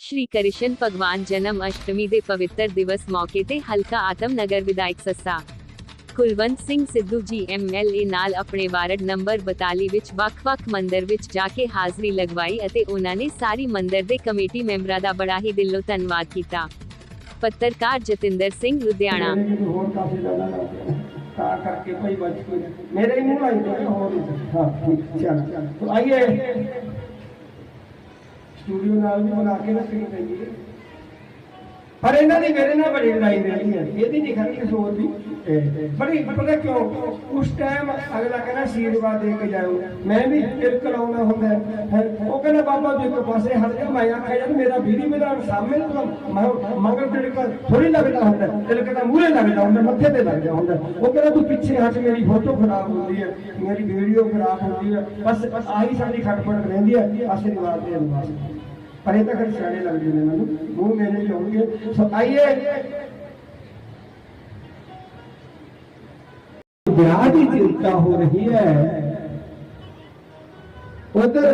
ਸ਼੍ਰੀ ਕ੍ਰਿਸ਼ਨ ਭਗਵਾਨ ਜਨਮ ਅਸ਼ਟਮੀ ਦੇ ਪਵਿੱਤਰ ਦਿਵਸ ਮੌਕੇ ਤੇ ਹਲਕਾ ਆਤਮ ਨਗਰ ਵਿਧਾਇਕ ਸੱਸਾ ਕੁਲਵੰਤ ਸਿੰਘ ਸਿੱਧੂ ਜੀ ਐਮਐਲਏ ਨਾਲ ਆਪਣੇ ਵਾਰਡ ਨੰਬਰ 42 ਵਿੱਚ ਵੱਖ-ਵੱਖ ਮੰਦਰ ਵਿੱਚ ਜਾ ਕੇ ਹਾਜ਼ਰੀ ਲਗਵਾਈ ਅਤੇ ਉਹਨਾਂ ਨੇ ਸਾਰੀ ਮੰਦਰ ਦੇ ਕਮੇਟੀ ਮੈਂਬਰਾਂ ਦਾ ਬੜਾ ਹੀ ਦਿਲੋਂ ਧੰਨਵਾਦ ਕੀਤਾ। ਪੱਤਰਕਾਰ ਜਤਿੰਦਰ ਸਿੰਘ ਲੁਧਿਆਣਾ ਤਾਂ ਕਰਕੇ ਭਾਈ ਬਚ ਕੋਈ ਮੇਰੇ ਮੂੰਹ ਲਾਈ ਹੋਰ ਹਾਂ, ਠੀਕ ਚੱਲ। ਆਈਏ। ਸਟੂਡੀਓ ਨਾਲ ਵੀ ਬਣਾ ਕੇ ਰੱਖਣੀ ਪੈਂਦੀ ਹੈ। ਪਰ ਇਹਨਾਂ ਦੀ ਮੇਰੇ ਨਾਲ ਬੜੀ ਲੜਾਈ ਰਹੀ ਹੈ ਇਹਦੀ ਨਹੀਂ ਖਾਲੀ ਕਿਸੇ ਹੋਰ ਦੀ ਬੜੀ ਪਤਾ ਕਿਉਂ? ਉਸ ਟਾਈਮ ਅਗਲਾ ਕਹਿੰਦਾ ਆਸ਼ੀਰਵਾਦ ਦੇ ਕੇ ਜਾਓ ਮੈਂ ਵੀ ਤਿਲਕ ਲਾਉਣਾ ਹੁੰਦਾ। ਉਹ ਕਹਿੰਦਾ ਬਾਬਾ ਜੀ ਇੱਕ ਪਾਸੇ ਹਟ ਜਾ। ਮੈਂ ਆਖਿਆ ਯਾਰ ਮੇਰਾ ਵੀਰੀ ਮੇਰਾ ਸਾਹਮਣੇ ਤਾਂ ਮ- ਮਗਰ ਤਿਲਕ ਥੋੜੀ ਲੱਗਦਾ ਹੁੰਦਾ। ਤਿਲਕ ਤਾਂ ਮੂਹਰੇ ਲੱਗਦਾ ਹੁੰਦਾ ਮੱਥੇ ਤੇ ਲੱਗਦਾ ਹੁੰਦਾ। ਉਹ ਕਹਿੰਦਾ ਤੂੰ ਪਿੱਛੇ ਹਟ ਮੇਰੀ ਫੋਟੋ ਖਰਾਬ ਹੁੰਦੀ ਹੈ। ਮੇਰੀ ਵੀਡੀਓ ਖਰਾਬ ਹੁੰਦੀ ਹੈ। ਬਸ ਬਸ ਆਹੀ ਸਾਡੀ ਖਟਪਟ ਰਹਿੰਦੀ ਹੈ। ਆਸ਼ੀਰਵਾਦ ਦੇ ਅਨੁਸਾਰ पहले तक ಪಡೆದ ಕಡೆ ಶಾಲೆಯಲ್ಲಿ ಆಗಿದ್ದೇನೆ ನಾನು ಭೂಮಿ ಮೇಲೆ ಅವ್ರಿಗೆ सो आइए। बुनियादी चिंता हो रही है। उधर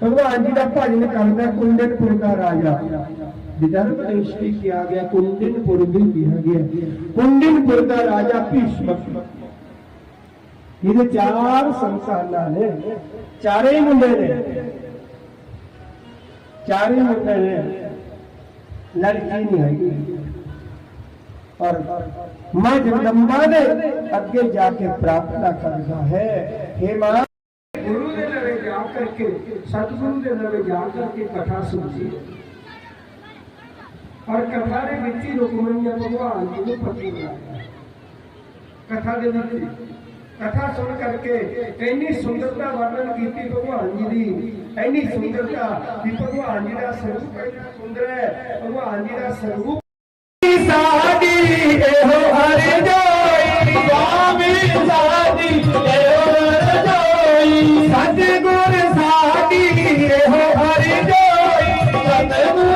भगवान जी का भजन करना कुंडनपुर का राजा। विदर्भ देश किया गया कुंडनपुर भी किया गया। कुंडनपुर का राजा भीष्म। इधर चार संसार ने, चार ही मुंडे ने, चार ही मुंडे ने, लड़की नहीं आएगी और माँ जगदम्बा ने अगे जाके प्रार्थना करता है, हे माँ, गुरु के लड़े जा करके, सतगुरु के लड़े जा करके कथा सुनिए और कथा के बच्चे रुकमणी भगवान जी ने पति बनाया। कथा के बच्चे ਕਥਾ ਸੁਣ ਕਰਕੇ ਇੰਨੀ ਸੁੰਦਰਤਾ ਵਰਣਨ ਕੀਤੀ ਭਗਵਾਨ ਜੀ ਦੀ। ਇੰਨੀ ਸੁੰਦਰਤਾ ਕਿ ਭਗਵਾਨ ਜੀ ਦਾ ਸਰੂਪ ਇੰਨਾ ਸੁੰਦਰ ਹੈ। ਭਗਵਾਨ ਜੀ ਦਾ ਸਰੂਪ ਸਾਡੀ ਇਹੋ ਹਰ ਜੋਈ। ਸੁਆਮੀ ਸਾਡੀ ਇਹੋ ਹਰ ਜੋਈ। ਸਤਿਗੁਰ ਸਾਡੀ ਇਹੋ ਹਰ ਜੋਈ। ਸਤਿਗੁਰ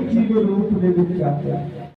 के रूप में विख्यात है।